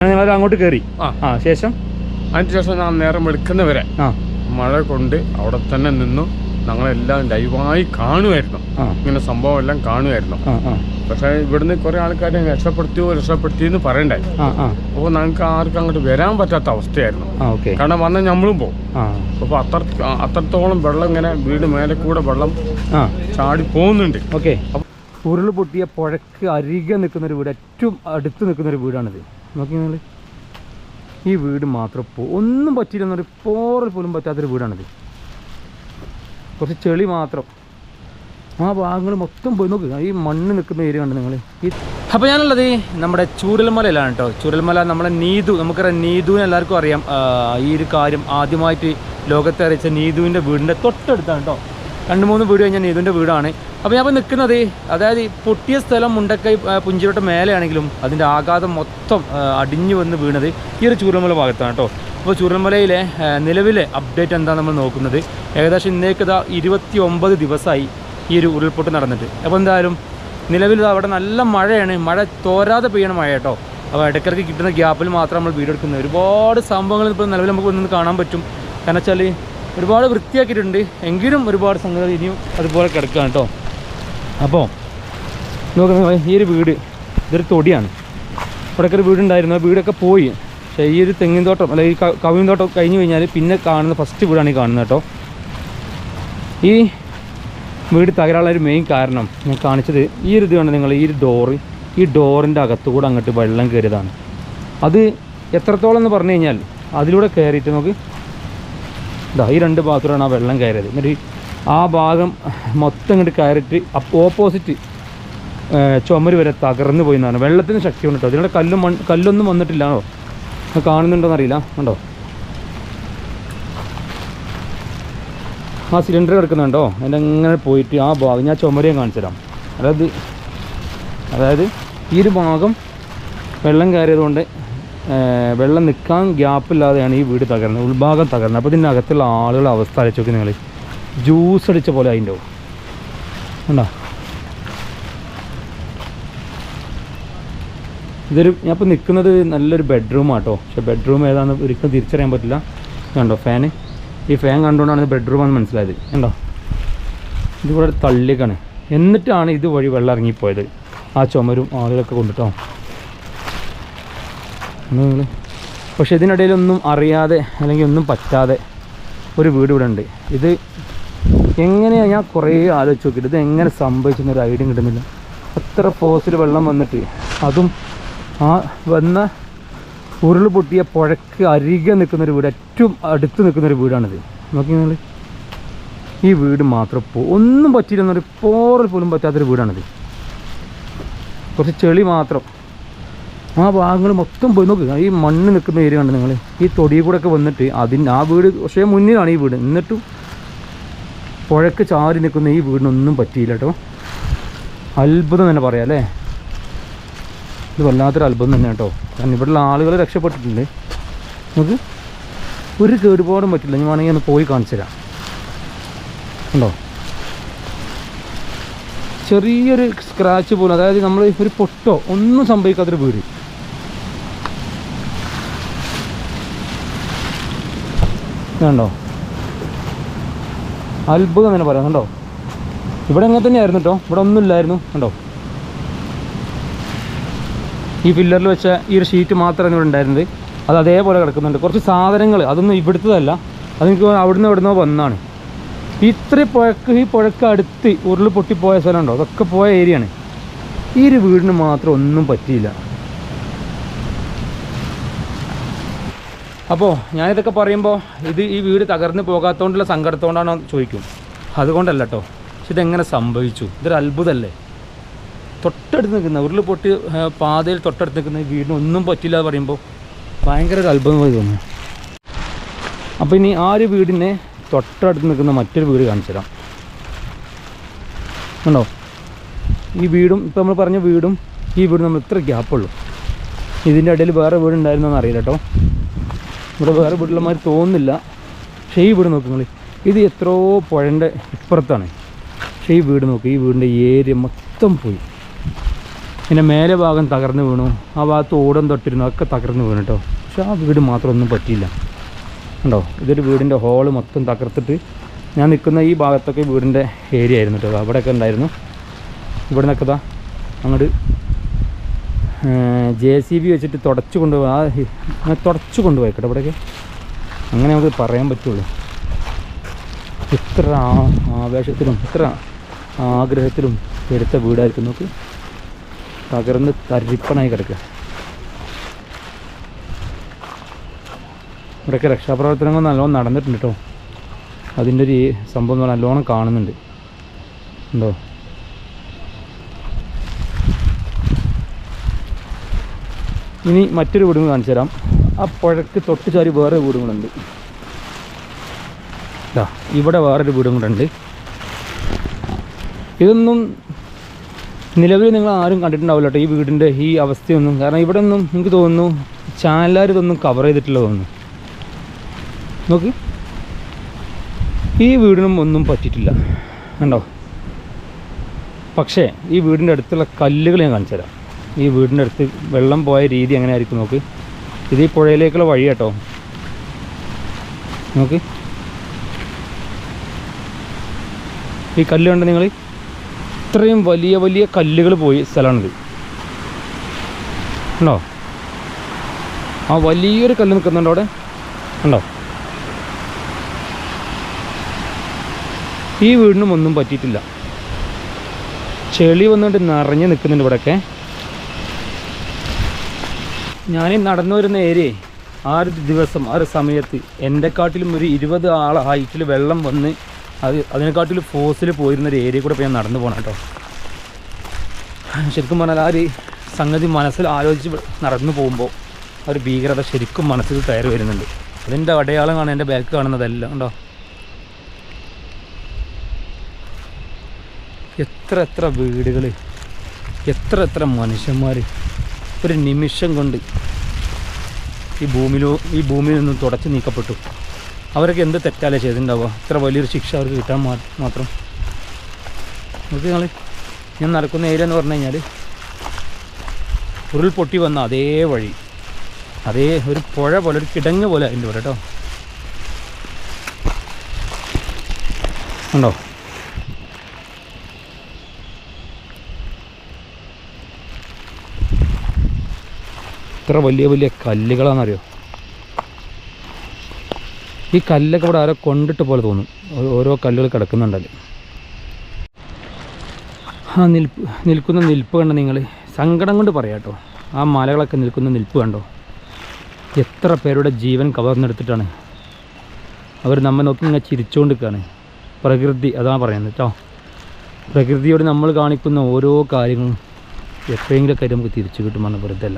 നിങ്ങൾ അങ്ങോട്ട് കയറി ആ. ശേഷം? അതിന് ശേഷം ഞാൻ നേരം വെളുക്കുന്നവരെ ആ. മഴ കൊണ്ട് അവിടെ തന്നെ നിന്നു. ഞങ്ങളെല്ലാം ലൈവായി കാണുമായിരുന്നു. ഇങ്ങനെ സംഭവം എല്ലാം കാണുമായിരുന്നു പക്ഷേ ഇവിടുന്ന് കുറെ ആൾക്കാരെ രക്ഷപ്പെടുത്തിയോ രക്ഷപ്പെടുത്തിയെന്ന് പറയണ്ടായി. പറയണ്ടേ അപ്പോൾ ഞങ്ങൾക്ക് ആർക്കും അങ്ങോട്ട് വരാൻ പറ്റാത്ത അവസ്ഥയായിരുന്നു. കാരണം വന്നാൽ നമ്മളും പോകും അപ്പോൾ അത്ര അത്രത്തോളം വെള്ളം ഇങ്ങനെ വീട് മേലെ കൂടെ വെള്ളം ചാടി പോകുന്നുണ്ട്. ഓക്കെ. ഉരുൾ പൊട്ടിയ പുഴക്ക് അരികെ നിൽക്കുന്നൊരു വീട് ഏറ്റവും അടുത്ത് നിൽക്കുന്നൊരു വീടാണിത്. നോക്കി നിങ്ങൾ. ഈ വീട് മാത്രം പോ ഒന്നും പറ്റിയില്ലെന്നൊരു പോറൽ പോലും പറ്റാത്തൊരു വീടാണിത്. കുറച്ച് ചെളി മാത്രം. ആ ഭാഗങ്ങൾ മൊത്തം പോയി നോക്കുക ഈ മണ്ണ് നിൽക്കുന്ന ഏരിയ ഉണ്ട് നിങ്ങൾ. ഈ അപ്പോൾ ഞാനുള്ളത് നമ്മുടെ ചൂരൽമലയിലാണ് കേട്ടോ ചൂരൽമല നമ്മുടെ നീതു നമുക്കറിയാം നീതുവിനെ എല്ലാവർക്കും അറിയാം. ഈ ഒരു കാര്യം ആദ്യമായിട്ട് ലോകത്തെ അറിയിച്ച നീതുവിന്റെ വീടിന്റെ തൊട്ടടുത്താണ് കേട്ടോ രണ്ട് മൂന്ന് വീട് കഴിഞ്ഞാൽ നീതുവിന്റെ വീടാണ്. അപ്പോൾ ഞാൻ ഇപ്പോൾ നിൽക്കുന്നത് അതായത് പൊട്ടിയ സ്ഥലം മുണ്ടക്കൈ പുഞ്ചിരോട്ട് മേലെയാണെങ്കിലും അതിന്റെ ആഘാതം മൊത്തം അടിഞ്ഞു വന്ന് വീണത് ഈ ഒരു ചൂരമല ഭാഗത്താണ് കേട്ടോ. അപ്പോൾ ചൂരമലയിലെ നിലവിലെ അപ്ഡേറ്റ് എന്താണ് നമ്മൾ നോക്കുന്നത്. ഏകദേശം ഇന്നേക്ക് ഇതാ ഇരുപത്തി ഒമ്പത് ദിവസമായി ഈ ഒരു ഉരുൾപൊട്ട് നടന്നിട്ട്. അപ്പോൾ എന്തായാലും നിലവിൽ അവിടെ നല്ല മഴയാണ്. മഴ തോരാതെ പെയ്യണ മഴ കേട്ടോ. അപ്പോൾ ഇടയ്ക്കിടയ്ക്ക് കിട്ടുന്ന ഗ്യാപ്പിൽ മാത്രം നമ്മൾ വീഡിയോ എടുക്കുന്നത് ഒരുപാട് സംഭവങ്ങൾ ഇപ്പോൾ നിലവിൽ നമുക്ക് ഒന്ന് കാണാൻ പറ്റും. കാരണം വെച്ചാൽ ഒരുപാട് വൃത്തിയാക്കിയിട്ടുണ്ട്. എങ്കിലും ഒരുപാട് സംഗതി ഇനിയും അതുപോലെ കിടക്കുകയാണ് കേട്ടോ അപ്പോൾ നോക്കുന്ന ഈ ഒരു വീട് ഇതൊരു തൊടിയാണ്. ഇവിടെയൊക്കെ ഒരു വീടുണ്ടായിരുന്നു. ആ വീടൊക്കെ പോയി. പക്ഷേ ഈ ഒരു തെങ്ങിൻ തോട്ടം അല്ലെങ്കിൽ ഈ ക- തോട്ടം കഴിഞ്ഞ് കഴിഞ്ഞാൽ പിന്നെ കാണുന്ന ഫസ്റ്റ് വീടാണ് ഈ കാണുന്നത് കേട്ടോ ഈ വീട് തകരാനുള്ള ഒരു മെയിൻ കാരണം ഞാൻ കാണിച്ചത് ഈ ഒരു ഇത് നിങ്ങൾ? ഈ ഒരു ഡോറ് ഈ ഡോറിന്റെ അകത്തുകൂടെ അങ്ങോട്ട് വെള്ളം കയറിയതാണ്. അത് എത്രത്തോളം എന്ന് പറഞ്ഞു കഴിഞ്ഞാൽ അതിലൂടെ കയറിയിട്ട് നമുക്ക് ഇതാ ഈ രണ്ട് ഭാഗത്തോടാണ് ആ വെള്ളം കയറിയത്. എന്നിട്ട് ആ ഭാഗം മൊത്തം ഇങ്ങോട്ട് കയറിയിട്ട് ഓപ്പോസിറ്റ് ചുമര് വരെ തകർന്നു പോയി എന്നാണ്. വെള്ളത്തിന് ശക്തി കേട്ടോ ഇതിലൂടെ കല്ലും മണ്ണ് കല്ലൊന്നും വന്നിട്ടില്ലാണോ കാണുന്നുണ്ടോന്ന് അറിയില്ല. ഉണ്ടോ ആ സിലിണ്ടർ കിടക്കുന്നുണ്ടോ? അതിന്റെ അങ്ങനെ പോയിട്ട് ആ ഭാഗം ഞാൻ ചുമരയും കാണിച്ചു തരാം. അതായത് അതായത് ഈ ഒരു ഭാഗം വെള്ളം കയറിയതുകൊണ്ട് വെള്ളം നിൽക്കാൻ ഗ്യാപ്പില്ലാതെയാണ് ഈ വീട് തകർന്നത് ഉൾഭാഗം തകർന്നത്. അപ്പോൾ ഇതിന്റെ അകത്തുള്ള ആളുകളുടെ അവസ്ഥ അയച്ചു നോക്കി നിങ്ങൾ ജ്യൂസ് അടിച്ച പോലെ അതിന്റെ ഉണ്ടോ ഇതൊരു ഞാൻ ഇപ്പോൾ നിൽക്കുന്നത് നല്ലൊരു ബെഡ്റൂം ആട്ടോ. പക്ഷേ ബെഡ്റൂം ഏതാണെന്ന് ഒരിക്കലും തിരിച്ചറിയാൻ പറ്റില്ല. കണ്ടോ ഫാന് ഈ ഫാൻ കണ്ടുകൊണ്ടാണ് ഇത് ബെഡ്റൂം ആണെന്ന് മനസ്സിലായത്. കണ്ടോ? ഇതിവിടെ തള്ളിക്കാണ് എന്നിട്ടാണ് ഇതുവഴി വെള്ളം ഇറങ്ങിപ്പോയത്. ആ ചുമരും ആളുകളൊക്കെ കൊണ്ടിട്ടോ? നിങ്ങൾ പക്ഷെ ഇതിനിടയിലൊന്നും അറിയാതെ അല്ലെങ്കിൽ ഒന്നും പറ്റാതെ ഒരു വീട് ഇവിടെ ഉണ്ട്. ഇത് എങ്ങനെയാണ് ഞാൻ കുറേ ആലോചിച്ച് നോക്കിയിട്ട് ഇത് എങ്ങനെ സംഭവിച്ചെന്നൊരു ഐഡിയ കിട്ടുന്നില്ല. അത്ര ഫോസിൽ വെള്ളം വന്നിട്ട് അതും ആ വന്ന ഉരുൾ പൊട്ടിയ പുഴക്ക് അരികെ നിൽക്കുന്നൊരു വീട് ഏറ്റവും അടുത്ത് നിൽക്കുന്നൊരു വീടാണിത്. നോക്കി നിങ്ങൾ. ഈ വീട് മാത്രം പോ ഒന്നും പറ്റിയില്ലെന്നൊരു പോറൽ പോലും പറ്റാത്തൊരു വീടാണിത്. കുറച്ച് ചെളി മാത്രം ആ ഭാഗങ്ങൾ മൊത്തം പോയി നോക്ക്. ഈ മണ്ണ് നിൽക്കുന്ന ഏരിയ കണ്ട് നിങ്ങൾ ഈ തൊടിയിൽ കൂടെ ഒക്കെ വന്നിട്ട് അതിന് ആ വീട് പക്ഷേ മുന്നിലാണ് ഈ വീട്. എന്നിട്ടും പുഴക്ക് ചാരി നിൽക്കുന്ന ഈ വീടിനൊന്നും പറ്റിയില്ല കേട്ടോ. അത്ഭുതം തന്നെ പറയാം അല്ലേ? ഇത് വല്ലാത്തൊരു അത്ഭുതം തന്നെ കേട്ടോ. കാരണം ഇവിടെയുള്ള ആളുകൾ രക്ഷപ്പെട്ടിട്ടുണ്ട്. നമുക്ക് ഒരു കേടുപാടും പറ്റില്ല. ഞാൻ വേണമെങ്കിൽ ഒന്ന് പോയി കാണിച്ചു തരാം. ഉണ്ടോ? ചെറിയൊരു സ്ക്രാച്ച് പോലും. അതായത് നമ്മൾ ഒരു പൊട്ടോ ഒന്നും സംഭവിക്കാത്തൊരു വീട്. കണ്ടോ? അത്ഭുതം തന്നെ പറയാം കണ്ടോ? ഇവിടെ അങ്ങനെ തന്നെയായിരുന്നു കേട്ടോ ഇവിടെ ഒന്നും ഇല്ലായിരുന്നു കണ്ടോ? ഈ പില്ലറിൽ വെച്ച ഈ ഒരു ഷീറ്റ് മാത്രമാണ് ഇവിടെ ഉണ്ടായിരുന്നത്. അത് അതേപോലെ കിടക്കുന്നുണ്ട്. കുറച്ച് സാധനങ്ങൾ അതൊന്നും ഇവിടുത്തതല്ല. അതെനിക്ക് അവിടുന്ന് എവിടുന്നോ വന്നാണ് ഇത്ര പുഴക്ക് ഈ പുഴക്ക് അടുത്ത് ഉരുൾ പൊട്ടിപ്പോയ സ്ഥലമുണ്ടോ അതൊക്കെ പോയ ഏരിയയാണ് ഈ ഒരു വീടിന് മാത്രം ഒന്നും പറ്റിയില്ല. അപ്പോൾ ഞാനിതൊക്കെ പറയുമ്പോൾ ഇത് ഈ വീട് തകർന്ന് പോകാത്തതുകൊണ്ടുള്ള സങ്കടത്തോണ്ടാണോ ചോദിക്കും. അതുകൊണ്ടല്ല കേട്ടോ പക്ഷെ ഇതെങ്ങനെ സംഭവിച്ചു? ഇതൊരു അത്ഭുതമല്ലേ തൊട്ടടുത്ത് നിൽക്കുന്ന ഉരുൾ പൊട്ടി പാതയിൽ തൊട്ടടുത്ത് നിൽക്കുന്ന വീടിന് ഒന്നും പറ്റില്ല എന്ന് പറയുമ്പോൾ ഭയങ്കര ഒരു അത്ഭുതമായി തോന്നുന്നു. അപ്പോൾ ഇനി ആ ഒരു വീടിനെ തൊട്ടടുത്ത് നിൽക്കുന്ന മറ്റൊരു വീട് കാണിച്ചു തരാം. കണ്ടോ? ഈ വീടും ഇപ്പോൾ നമ്മൾ പറഞ്ഞ വീടും ഈ വീടും നമ്മൾ ഇത്ര ഗ്യാപ്പുള്ളൂ. ഇതിന്റെ ഇടയിൽ വേറെ വീടുണ്ടായിരുന്നോ എന്ന് അറിയില്ല കേട്ടോ ഇവിടെ വേറെ വീട്ടിലുള്ള മാതിരി തോന്നുന്നില്ല. പക്ഷേ ഈ വീട് നോക്ക് നിങ്ങൾ ഇത് എത്രയോ പുഴന്റെ ഇപ്പുറത്താണ്. പക്ഷേ ഈ വീട് നോക്ക്. ഈ വീടിന്റെ ഏരിയ മൊത്തം പോയി. പിന്നെ മേലെ ഭാഗം തകർന്നു വീണു. ആ ഭാഗത്ത് ഓടം തൊട്ടിരുന്നു. അതൊക്കെ തകർന്നു വീണു കേട്ടോ. പക്ഷെ ആ വീട് മാത്രം ഒന്നും പറ്റിയില്ല. ഉണ്ടോ ഇതൊരു വീടിന്റെ ഹോൾ മൊത്തം തകർത്തിട്ട് ഞാൻ നിൽക്കുന്ന ഈ ഭാഗത്തൊക്കെ വീടിന്റെ ഏരിയ ആയിരുന്നു കേട്ടോ. അവിടെയൊക്കെ ഉണ്ടായിരുന്നു. ഇവിടെ നിന്നൊക്കെ അങ്ങോട്ട് ജെ സി ബി വെച്ചിട്ട് തുടച്ചു കൊണ്ടുപോകും ആ തുടച്ചു കൊണ്ടുപോയി കേട്ടോ അങ്ങനെ നമുക്ക് പറയാൻ പറ്റുള്ളൂ. ഇത്ര ആവേശത്തിലും ഇത്ര ആഗ്രഹത്തിലും എടുത്ത വീടായിരിക്കും. നോക്ക്. തകർന്ന് തരിപ്പണായി കിടക്കുക. ഇവിടെയൊക്കെ രക്ഷാപ്രവർത്തനങ്ങൾ നല്ലോണം നടന്നിട്ടുണ്ട് കേട്ടോ. അതിന്റെ ഒരു സംഭവം നല്ലോണം കാണുന്നുണ്ട്. ഉണ്ടോ? ഇനി മറ്റൊരു വീടും കാണിച്ചു തരാം. ആ പുഴക്ക് തൊട്ട് ചാരി വേറെ വീടും കൂടെ ഉണ്ട് ഇവിടെ വേറൊരു വീടും കൂടെ ഉണ്ട്. ഇതൊന്നും നിലവിൽ നിങ്ങൾ ആരും കണ്ടിട്ടുണ്ടാവില്ല കേട്ടോ ഈ വീടിന്റെ ഈ അവസ്ഥയൊന്നും. കാരണം ഇവിടെ ഒന്നും എനിക്ക് തോന്നുന്നു ചാനലാർ ഇതൊന്നും കവർ ചെയ്തിട്ടില്ല തോന്നുന്നു. നോക്ക്. ഈ വീടിനും ഒന്നും പറ്റിയിട്ടില്ല. കണ്ടോ? പക്ഷേ ഈ വീടിന്റെ അടുത്തുള്ള കല്ലുകൾ ഞാൻ കാണിച്ചു തരാം. ഈ വീടിന്റെ അടുത്ത് വെള്ളം പോയ രീതി എങ്ങനെ ആയിരിക്കും നോക്ക്? ഇത് ഈ പുഴയിലേക്കുള്ള വഴി കേട്ടോ. നോക്ക്. ഈ കല്ല് കണ്ട നിങ്ങൾ ഇത്രയും വലിയ വലിയ കല്ലുകൾ പോയി സ്ഥലമാണിത്. ഉണ്ടോ ആ വലിയൊരു കല്ല് നിൽക്കുന്നുണ്ടോ അവിടെ? ഉണ്ടോ ഈ വീടിനും ഒന്നും പറ്റിയിട്ടില്ല. ചെളി വന്നുകൊണ്ട് നിറഞ്ഞ് നിൽക്കുന്നുണ്ട് ഇവിടെയൊക്കെ ഞാൻ നടന്നു വരുന്ന ഏരിയ ആ ഒരു ദിവസം ആ ഒരു സമയത്ത് എന്റെ കാട്ടിലും ഒരു ഇരുപത് ആൾ ഹൈറ്റിൽ വെള്ളം വന്ന് അത് അതിനെക്കാട്ടിലും ഫോഴ്സിൽ പോയിരുന്ന ഒരു ഏരിയ കൂടെ ഇപ്പോൾ ഞാൻ നടന്നു പോകണം കേട്ടോ. ശരിക്കും പറഞ്ഞാൽ ആ ഒരു സംഗതി മനസ്സിൽ ആലോചിച്ച് നടന്നു പോകുമ്പോൾ ആ ഒരു ഭീകരത ശരിക്കും മനസ്സിൽ കയറി വരുന്നുണ്ട്. അതിന്റെ അടയാളമാണ് എന്റെ ബാക്ക് കാണുന്നതെല്ലാം ഉണ്ടോ എത്ര എത്ര വീടുകൾ എത്ര എത്ര മനുഷ്യന്മാർ ഒരു നിമിഷം കൊണ്ട് ഈ ഭൂമിയിലോ ഈ ഭൂമിയിൽ നിന്നും തുടച്ച് നീക്കപ്പെട്ടു. അവരൊക്കെ എന്ത് തെറ്റാലേ ചെയ്തിട്ടുണ്ടാവുക? ഇത്ര വലിയൊരു ശിക്ഷ അവർക്ക് കിട്ടാൻ മാത്രം. നോക്കി നിങ്ങൾ ഞാൻ നടക്കുന്ന ഏരിയ എന്ന് പറഞ്ഞു കഴിഞ്ഞാൽ ഉരുൾപൊട്ടി വന്ന അതേ വഴി അതേ ഒരു പുഴ പോലെ ഒരു കിടങ്ങ് പോലെ അതിന്റെ പോലെ കേട്ടോ. ഉണ്ടോ? ഇത്ര വലിയ വലിയ കല്ലുകളാണെന്നറിയോ? ഈ കല്ലൊക്കെ ഇവിടെ ആരോ കൊണ്ടിട്ട് പോലെ തോന്നും. ഓരോ കല്ലുകൾ കിടക്കുന്നുണ്ടല്ലോ. ആ നിൽപ്പ് നിൽക്കുന്ന നിൽപ്പ് കണ്ട നിങ്ങൾ സങ്കടം കൊണ്ട് പറയാം ആ മലകളൊക്കെ നിൽക്കുന്ന നിൽപ്പ് കണ്ടോ? എത്ര പേരുടെ ജീവൻ കവർന്നെടുത്തിട്ടാണ്. അവർ നമ്മെ നോക്കി ഇങ്ങനെ ചിരിച്ചുകൊണ്ട് നിൽക്കുകയാണ് പ്രകൃതി അതാണ് പറയുന്നത് കേട്ടോ പ്രകൃതിയോട് നമ്മൾ കാണിക്കുന്ന ഓരോ കാര്യങ്ങളും കാര്യം നമുക്ക് തിരിച്ചു കിട്ടുമെന്ന് വെറുതെ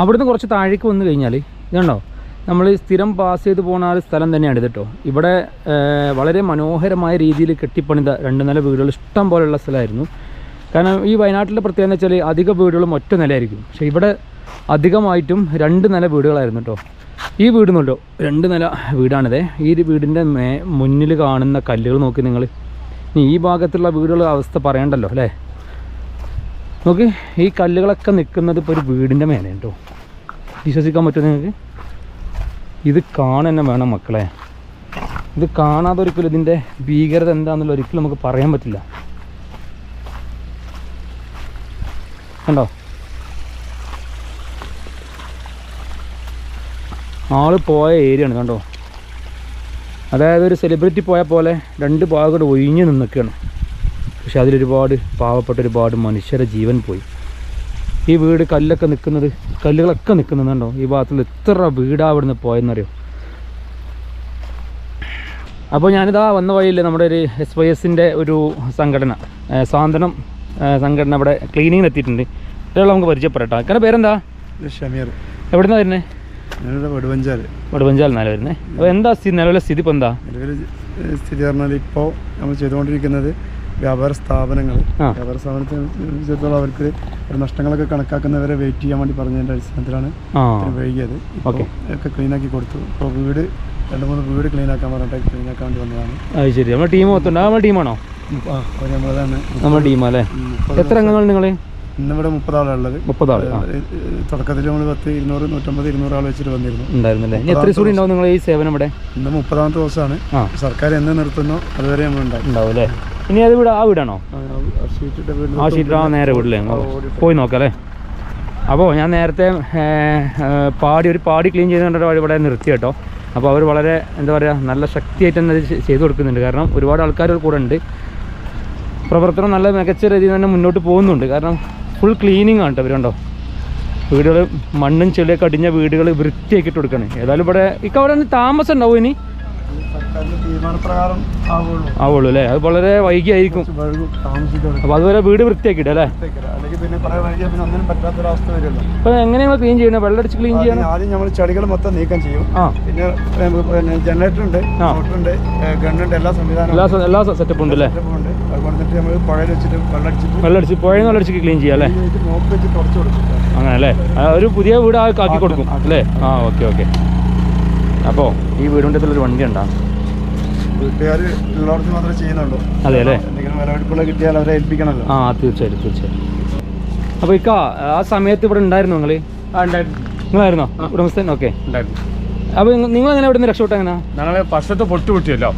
അവിടുന്ന് കുറച്ച് താഴേക്ക് വന്നു കഴിഞ്ഞാൽ ഇതുണ്ടോ നമ്മൾ സ്ഥിരം പാസ് ചെയ്ത് പോകുന്ന ആ സ്ഥലം തന്നെയാണ് ഇത് കേട്ടോ. ഇവിടെ വളരെ മനോഹരമായ രീതിയിൽ കെട്ടിപ്പണിത രണ്ട് നില വീടുകൾ ഇഷ്ടം പോലെയുള്ള സ്ഥലമായിരുന്നു. കാരണം ഈ വയനാട്ടിലെ പ്രത്യേകത എന്ന് വെച്ചാൽ അധിക വീടുകളും ഒറ്റ നിലയായിരിക്കും. പക്ഷേ ഇവിടെ അധികമായിട്ടും രണ്ട് നില വീടുകളായിരുന്നു കേട്ടോ. ഈ വീട് നോട്ടോ രണ്ട് നില വീടാണിത്. ഈ വീടിന്റെ മേ മുന്നിൽ കാണുന്ന കല്ലുകൾ നോക്കി നിങ്ങൾ ഈ ഭാഗത്തുള്ള വീടുകളുടെ അവസ്ഥ പറയണ്ടല്ലോ അല്ലേ? നോക്ക് ഈ കല്ലുകളൊക്കെ നിൽക്കുന്നത് ഇപ്പോൾ ഒരു വീടിന്റെ മേലെ കേട്ടോ വിശ്വസിക്കാൻ പറ്റുമോ നിങ്ങൾക്ക്? ഇത് കാണാൻ വേണം മക്കളെ. ഇത് കാണാതെ ഒരിക്കലും ഇതിന്റെ ഭീകരത എന്താണെന്നുള്ള ഒരിക്കലും നമുക്ക് പറയാൻ പറ്റില്ല. കണ്ടോ? ആൾ പോയ ഏരിയ ആണ് കണ്ടോ? അതായത് ഒരു സെലിബ്രിറ്റി പോയ പോലെ രണ്ട് ഭാഗം ഒഴിഞ്ഞ് നിന്നൊക്കെയാണ്. പക്ഷെ അതിലൊരുപാട് പാവപ്പെട്ട ഒരുപാട് മനുഷ്യരെ ജീവൻ പോയി. ഈ വീട് കല്ലൊക്കെ നിൽക്കുന്നത് കല്ലുകളൊക്കെ നിൽക്കുന്നുണ്ടോ ഈ ഭാഗത്തിൽ എത്ര വീടാ അവിടുന്ന് പോയെന്നറിയോ? അപ്പോൾ ഞാനിതാ വന്ന വഴിയില്ലേ നമ്മുടെ ഒരു എസ് വൈ എസിന്റെ ഒരു സംഘടന സാന്ത്വനം സംഘടന അവിടെ ക്ലീനിങ്ങിന് എത്തിയിട്ടുണ്ട്. ഇത്രയുള്ള നമുക്ക് പരിചയപ്പെടട്ടോ. കാരണം പേരെന്താ? ഷമീർ. എവിടുന്ന വരുന്നത് ഞാനിവിടെ വടുവഞ്ചാൽ വടുവഞ്ചാൽ നില വരുന്നത് അപ്പോൾ എന്താ സ്ഥിതി നിലവിലെ സ്ഥിതി ഇപ്പോൾ എന്താ? നിലവിലെ സ്ഥിതി പറഞ്ഞാൽ ഇപ്പോൾ നമ്മൾ ചെയ്തുകൊണ്ടിരിക്കുന്നത് വ്യാപാര സ്ഥാപനങ്ങൾ വ്യാപാര സ്ഥാപനത്തിനനുസരിച്ചോളം അവർക്ക് നഷ്ടങ്ങളൊക്കെ കണക്കാക്കുന്നവരെ വെയിറ്റ് ചെയ്യാൻ വേണ്ടി പറഞ്ഞതിന്റെ അടിസ്ഥാനത്തിലാണ് വൈകിയത്. ഒക്കെ ക്ലീൻ ആക്കി കൊടുത്തു. ഇപ്പോൾ വീട് രണ്ട് മൂന്ന് വീട് ക്ലീൻ ആക്കാൻ പറഞ്ഞിട്ട് ക്ലീൻ ആക്കാൻ വേണ്ടി വന്നതാണ്. അത് ശരി. നമ്മുടെ ടീം മൊത്തം നമ്മുടെ ടീമാണോ നമ്മുടെ ടീമാ അല്ലേ എത്ര അംഗങ്ങൾ നിങ്ങൾ ഇന്നിവിടെ മുപ്പതാളാണ് ഉള്ളത് മുപ്പതാൾ തുടക്കത്തിൽ നമ്മൾ പത്ത് ഇരുന്നൂറ് നൂറ്റമ്പത് ഇരുന്നൂറ് ആൾ വെച്ചിട്ട് വന്നിരുന്നു. ഉണ്ടായിരുന്നല്ലേ? എത്ര ദിവസം ഉണ്ടാവും നിങ്ങൾ ഈ സേവനം ഇവിടെ? ഇന്ന് മുപ്പതാമത്തെ ദിവസമാണ്. സർക്കാർ എന്ന് നിർത്തുന്നോ. അതുവരെ നമ്മൾ ഉണ്ടാവും അല്ലേ? ഇനി അത് വീട് ആ വീടാണോ? ആ ഷീറ്റ് ആ നേരെ വീടില്ലേ പോയി നോക്കാം അല്ലേ അപ്പോൾ ഞാൻ നേരത്തെ പാടി ഒരു പാടി ക്ലീൻ ചെയ്തുകൊണ്ട് ഇവിടെ നിർത്തി കേട്ടോ. അപ്പോൾ അവർ വളരെ എന്താ പറയുക നല്ല ശക്തിയായിട്ട് തന്നെ ചെയ്തു ചെയ്ത് കൊടുക്കുന്നുണ്ട്. കാരണം ഒരുപാട് ആൾക്കാർ കൂടെ ഉണ്ട്. പ്രവർത്തനം നല്ല മികച്ച രീതിയിൽ തന്നെ മുന്നോട്ട് പോകുന്നുണ്ട്. കാരണം ഫുൾ ക്ലീനിങ് ആണ് കേട്ടോ ഇവരുണ്ടോ വീടുകൾ മണ്ണും ചെളിയൊക്കെ അടിഞ്ഞ വീടുകൾ വൃത്തിയാക്കിയിട്ട് കൊടുക്കണേ. ഏതായാലും ഇവിടെ ഇക്കവിടെ താമസം ഉണ്ടാവും ഇനി? ആവുള്ളൂ. അല്ലേ? അത് വളരെ വൈകിയായിരിക്കും. അപ്പൊ അതുവരെ വീട് വൃത്തിയാക്കിയിട്ട് അല്ലേ? പിന്നെ എങ്ങനെ നിങ്ങൾ ക്ലീൻ ചെയ്യണം? വെള്ളടിച്ച് ക്ലീൻ ചെയ്യണം? ആദ്യം നമ്മൾ ചെടികൾ മൊത്തം നീക്കം ചെയ്യും. പിന്നെ ജനറേറ്റർ ഉണ്ട്. മോട്ടറുണ്ട് ഗണ്ണുണ്ട് എല്ലാ സംവിധാനം എല്ലാ എല്ലാ സെറ്റപ്പും ഉണ്ട് അല്ലേ? വെള്ളടിച്ച് പുഴയിൽ വെള്ളടിച്ച് ക്ലീൻ ചെയ്യാം അല്ലേ? അങ്ങനെ അല്ലേ? ഒരു പുതിയ വീട് ആക്കി കൊടുക്കും അല്ലേ? ആ ഓക്കെ ഓക്കെ. അപ്പോൾ ഈ വീടിന്റെ ഒരു വണ്ടി ഉണ്ടോ? വീട്ടുകാർ ഉള്ളവർക്ക് മാത്രമേ ചെയ്യുന്നുള്ളൂ. അതെ അല്ലേ? എന്തെങ്കിലും കിട്ടിയാൽ അവരെ ഏൽപ്പിക്കണമല്ലോ. ആ തീർച്ചയായിട്ടും തീർച്ചയായിട്ടും. അപ്പോൾ ഇക്ക ആ സമയത്ത് ഇവിടെ ഉണ്ടായിരുന്നു നിങ്ങൾ നിങ്ങളായിരുന്നോ? ഉടമസ്ഥൻ? ഓക്കെ. അപ്പൊ അപ്പോൾ നിങ്ങൾ എങ്ങനെ ഇവിടെ നിന്ന് രക്ഷപ്പെട്ട എങ്ങനെ ഞങ്ങൾ പക്ഷത്തെ പൊട്ട് പൊട്ടിയല്ലോ.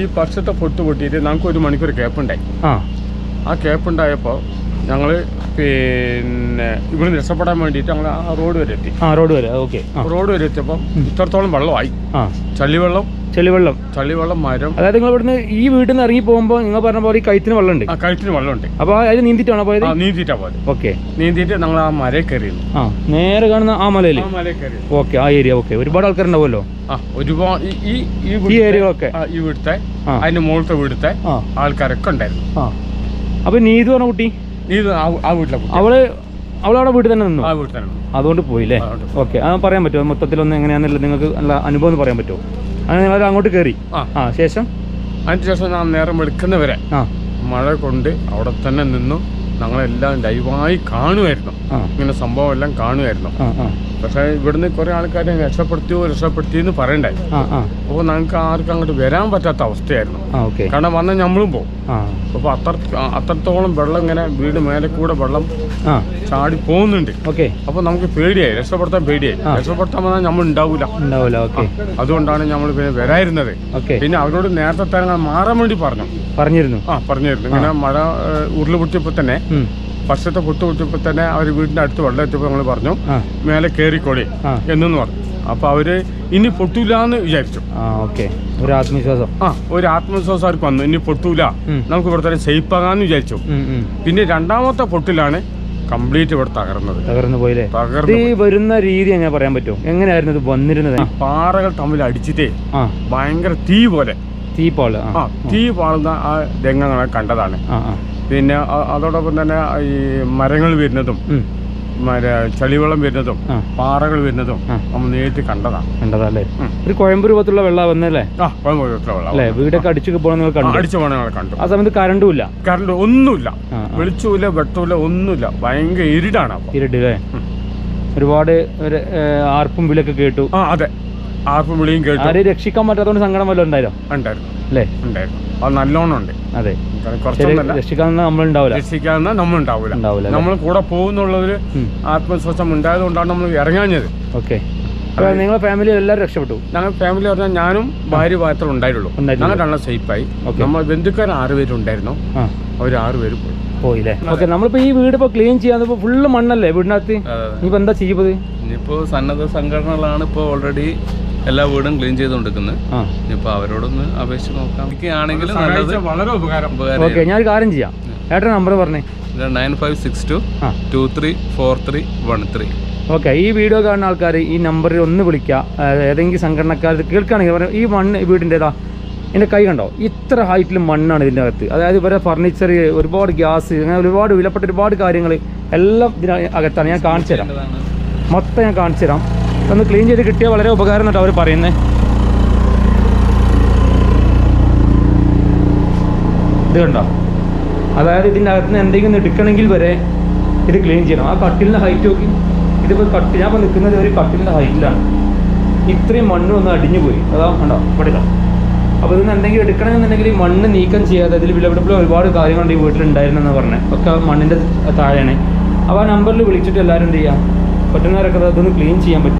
ഈ പക്ഷത്തെ പൊട്ട് പൊട്ടിയിട്ട് ഞങ്ങൾക്ക് ഒരു മണിക്കൂർ ഗ്യാപ്പ് ഉണ്ടായി ആ. ആ ക്യാപ്പ് ഉണ്ടായപ്പോൾ ഞങ്ങൾ പിന്നെ ഇവിടെ രക്ഷപ്പെടാൻ വേണ്ടിട്ട് ഞങ്ങൾ ആ റോഡ് വരെ എത്തി. ആ റോഡ് വരെ ഓക്കെ. റോഡ് വരെ എത്തിയപ്പോൾ ഇത്രത്തോളം വെള്ളമായി. ആ. ചളിവെള്ളം ചെളിവെള്ളം. ചളിവെള്ളം മരം. അതായത് നിങ്ങൾ ഇവിടുന്ന് ഈ വീട്ടിൽ നിന്ന് ഇറങ്ങി പോകുമ്പോൾ നിങ്ങൾ പറഞ്ഞ പോലെ ഈ കയത്തിന് വെള്ളമുണ്ട്? ആ കഴുത്തിന് വെള്ളമുണ്ട്. അപ്പോൾ അതിൽ നീന്തിട്ടാണോ പോയത്? നീന്തിട്ടാ പോയത്. ഓക്കെ. നീന്തിട്ട് ഞങ്ങൾ ആ മരയിൽ കയറി ആ നേരെ കാണുന്ന ആ മലയിൽ മലയിൽ ഓക്കെ ആ ഏരിയ ഓക്കെ. ഒരുപാട് ആൾക്കാരുണ്ടാവുമല്ലോ? ആ ഒരുപാട് ഈ- ഈ ഏരിയകളൊക്കെ? ഈ വീട്ടിലെ അതിന്റെ മുകളിലത്തെ വീടത്തെ ആൾക്കാരൊക്കെ ഉണ്ടായിരുന്നു. ആ. അപ്പോൾ നീതു പറഞ്ഞ കുട്ടി? ഇത് ആ- ആ വീട്ടിലെ കുട്ടി. അവൾ അവളവിടെ വീട്ടിൽ തന്നെ നിന്നു? ആ വീട്ടിൽ തന്നെ അതുകൊണ്ട് പോയില്ലേ? അല്ലേ. ഓക്കെ. അത് പറയാൻ പറ്റുമോ? മൊത്തത്തിലൊന്ന് എങ്ങനെയാണെന്നുള്ളത് നിങ്ങൾക്ക് നല്ല അനുഭവം എന്ന് പറയാൻ പറ്റുമോ? അങ്ങനെ നിങ്ങൾ അങ്ങോട്ട് കയറി. ആ. ആ ശേഷം? അതിന് ശേഷം ഞാൻ നേരം വെളുക്കുന്നവരെ ആ. മഴ കൊണ്ട് അവിടെ തന്നെ നിന്നു. ഞങ്ങളെല്ലാം ലൈവായി കാണുമായിരുന്നു. ആ. ഇങ്ങനെ സംഭവം എല്ലാം കാണുമായിരുന്നു. ആ ആ. പക്ഷേ ഇവിടുന്ന് കുറേ ആൾക്കാരെ രക്ഷപ്പെടുത്തിയോ രക്ഷപ്പെടുത്തി എന്ന് പറയണ്ടായി അപ്പോൾ ഞങ്ങൾക്ക് ആർക്കും അങ്ങോട്ട് വരാൻ പറ്റാത്ത അവസ്ഥയായിരുന്നു. കാരണം വന്നാൽ നമ്മളും പോകും അപ്പോൾ അത്ര അത്രത്തോളം വെള്ളം ഇങ്ങനെ വീട് മേലെ കൂടെ വെള്ളം ചാടി പോകുന്നുണ്ട്. ഓക്കെ. അപ്പോൾ നമുക്ക് പേടിയായി രക്ഷപ്പെടുത്താൻ പേടിയായി. രക്ഷപ്പെടുത്താൻ വന്നാൽ നമ്മൾ ഉണ്ടാവില്ല ഉണ്ടാവില്ല ഓക്കെ. അതുകൊണ്ടാണ് നമ്മൾ പിന്നെ വരായിരുന്നത് പിന്നെ അവരോട് നേരത്തെ തന്നെ ഞങ്ങൾ മാറാൻ വേണ്ടി പറഞ്ഞു. പറഞ്ഞിരുന്നു. ആ പറഞ്ഞിരുന്നു. ഇങ്ങനെ മഴ ഉരുൾ പൊട്ടിയപ്പോൾ തന്നെ വർഷത്തെ പൊട്ട് പൊട്ടിയപ്പോൾ തന്നെ അവർ വീടിന്റെ അടുത്ത് വെള്ളം എത്തിയപ്പോൾ നമ്മൾ പറഞ്ഞു മേലെ കയറിക്കോളി എന്നു പറഞ്ഞു. അപ്പോൾ അവർ ഇനി പൊട്ടൂല എന്ന് വിചാരിച്ചു. ഓക്കെ. ഒരു ആത്മവിശ്വാസം. ആ ഒരു ആത്മവിശ്വാസം അവർക്ക് വന്നു. ഇനി പൊട്ടൂല. നമുക്ക് ഇവിടെ തന്നെ സേഫ് ആകാമെന്ന് വിചാരിച്ചു. പിന്നെ രണ്ടാമത്തെ പൊട്ടിലാണ് കംപ്ലീറ്റ് ഇവിടെ തകർന്നത്. തകർന്നു പോയില്ലേ തകർന്നു ഈ വരുന്ന രീതി എങ്ങനെ പറയാൻ പറ്റുമോ എങ്ങനെയായിരുന്നു ഇത് വന്നിരുന്നത്? പാറകൾ തമ്മിൽ അടിച്ചിട്ടേ ഭയങ്കര തീ പോലെ. തീപ്പാൾ ആ. ആ തീ പാളുന്ന ആ രംഗങ്ങളെ കണ്ടതാണ്. ആ ആ. പിന്നെ അ- അതോടൊപ്പം തന്നെ ഈ മരങ്ങൾ വരുന്നതും ഉം. മര ചളിവെള്ളം വരുന്നതും ആ. പാറകൾ വരുന്നതും ആ. നമ്മൾ നേരിട്ട് കണ്ടതാണ്. കണ്ടതല്ലേ? ഉം. ഒരു കുഴമ്പ് രൂപത്തിലുള്ള വെള്ളം വന്നല്ലേ ആ വെള്ളം അല്ലേ? വീടൊക്കെ അടിച്ചു പോകണം നിങ്ങൾ കണ്ടു? പോണ പണങ്ങൾ കണ്ടു. ആ സമയത്ത് കറണ്ടും ഇല്ല കറണ്ട് ഒന്നുമില്ല. ആ, ആ. വെളിച്ചമില്ല വെട്ടമില്ല ഒന്നുമില്ല. ഭയങ്കര ഇരുടാണ് അപ്പോൾ. ഇരുട്ട് അല്ലേ? ഉം. ഒരുപാട് ഒരു, ഏ, ആർപ്പും വിലൊക്കെ കേട്ടു. ആ അതെ. ആർപ്പും വിളിയും കേട്ടു. ആരെയും രക്ഷിക്കാൻ പറ്റാത്തതുകൊണ്ട് സങ്കടം വല്ലതും ഉണ്ടായോ ഉണ്ടായിരുന്നു. അല്ലേ? ഉണ്ടായിരുന്നു. അത് നല്ലോണം ഉണ്ട് അതെ കുറച്ചൊന്നല്ല രക്ഷിക്കാൻ നമ്മളുണ്ടാവില്ല രക്ഷിക്കാവുന്ന നമ്മൾ ഉണ്ടാവില്ല. നമ്മൾ കൂടെ പോകുന്നുള്ളൊരു. ആത്മവിശ്വാസം ഉണ്ടായതുകൊണ്ടാണ് നമ്മൾ ഇറങ്ങാഞ്ഞത്. ഓക്കെ. നിങ്ങളെ ഫാമിലി എല്ലാവരും രക്ഷപ്പെട്ടു? ഞങ്ങൾ ഫാമിലി പറഞ്ഞാൽ ഞാനും ഭാര്യ മാത്രമേ ഉണ്ടായിട്ടുള്ളൂ. ഞങ്ങൾ രണ്ടാം സേഫായി. നമ്മൾ ബന്ധുക്കാർ ആറ് പേരുണ്ടായിരുന്നു ആ. അവർ ആറുപേര് പോയി. പോയില്ലേ ഓക്കെ നമ്മളിപ്പോ ഈ വീട് ഇപ്പൊ ക്ലീൻ ചെയ്യാൻ ഇപ്പോൾ ഫുള്ള് മണ്ണല്ലേ വീടിനകത്ത്? ഇനിയിപ്പോ എന്താ ചെയ്യുന്നത് ഇനിയിപ്പോ സന്നദ്ധ സംഘടനകളാണ് ഇപ്പൊ ഓൾറെഡി എല്ലാ വീടും ക്ലീൻ ചെയ്തുകൊണ്ടിരിക്കുന്നത് കൊടുക്കുന്നത് ഇപ്പൊ അവരോടൊന്ന് അപേക്ഷിച്ച് നോക്കാം. ആണെങ്കിൽ നല്ലത് വളരെ ഉപകാരം. ഓക്കെ ഞാനൊരു കാര്യം ചെയ്യാം. ഏട്ടൻ നമ്പർ പറഞ്ഞേ. Nine five six two two three four three one three. Okay ഈ വീഡിയോ കാണുന്ന ആൾക്കാർ ഈ നമ്പറിൽ ഒന്ന് വിളിക്കുക. ഏതെങ്കിലും സംഘടനക്കാർ കേൾക്കുകയാണെങ്കിൽ പറയാം ഈ മണ്ണ് വീടിന്റെതാ എന്റെ കൈ കണ്ടോ? ഇത്ര ഹൈറ്റിൽ മണ്ണാണ് ഇതിന്റെ അകത്ത്. അതായത് ഇവരെ ഫർണിച്ചർ ഒരുപാട് ഗ്യാസ് അങ്ങനെ ഒരുപാട് വിലപ്പെട്ട ഒരുപാട് കാര്യങ്ങൾ എല്ലാം ഇതിന് അകത്താണ്. ഞാൻ കാണിച്ചു തരാം മൊത്തം ഞാൻ കാണിച്ചു തരാം ഒന്ന് ക്ലീൻ ചെയ്ത് കിട്ടിയാൽ വളരെ ഉപകാരം എന്നിട്ട് അവർ പറയുന്നത് ഇത് കണ്ടോ? അതായത് ഇതിന്റെ അകത്ത് എന്തെങ്കിലും എടുക്കണമെങ്കിൽ വരെ ഇത് ക്ലീൻ ചെയ്യണം. ആ കട്ടിലിന്റെ ഹൈറ്റ് നോക്കി. ഇതിപ്പോൾ കട്ടി ഞാൻ ഇപ്പോൾ നിൽക്കുന്നത് ഒരു കട്ടിലിന്റെ ഹൈറ്റിലാണ് ഇത്രയും മണ്ണ് ഒന്ന് അടിഞ്ഞു പോയി. അതാ കണ്ടോ? ഇവിടെ അപ്പോൾ ഇതിന് എന്തെങ്കിലും എടുക്കണമെന്നുണ്ടെങ്കിൽ ഈ മണ്ണ് നീക്കം ചെയ്യാതെ ഇതിൽ വിലപിടിപ്പുള്ള ഒരുപാട് കാര്യങ്ങളുണ്ട് ഈ വീട്ടിലുണ്ടായിരുന്നെന്ന് പറഞ്ഞത് ഒക്കെ മണ്ണിന്റെ താഴെയാണ്. അപ്പോൾ ആ നമ്പറിൽ വിളിച്ചിട്ട് എല്ലാവരും എന്ത് ചെയ്യുക പറ്റുന്നവരൊക്കെ അതൊന്ന് ക്ലീൻ ചെയ്യാൻ പറ്റും.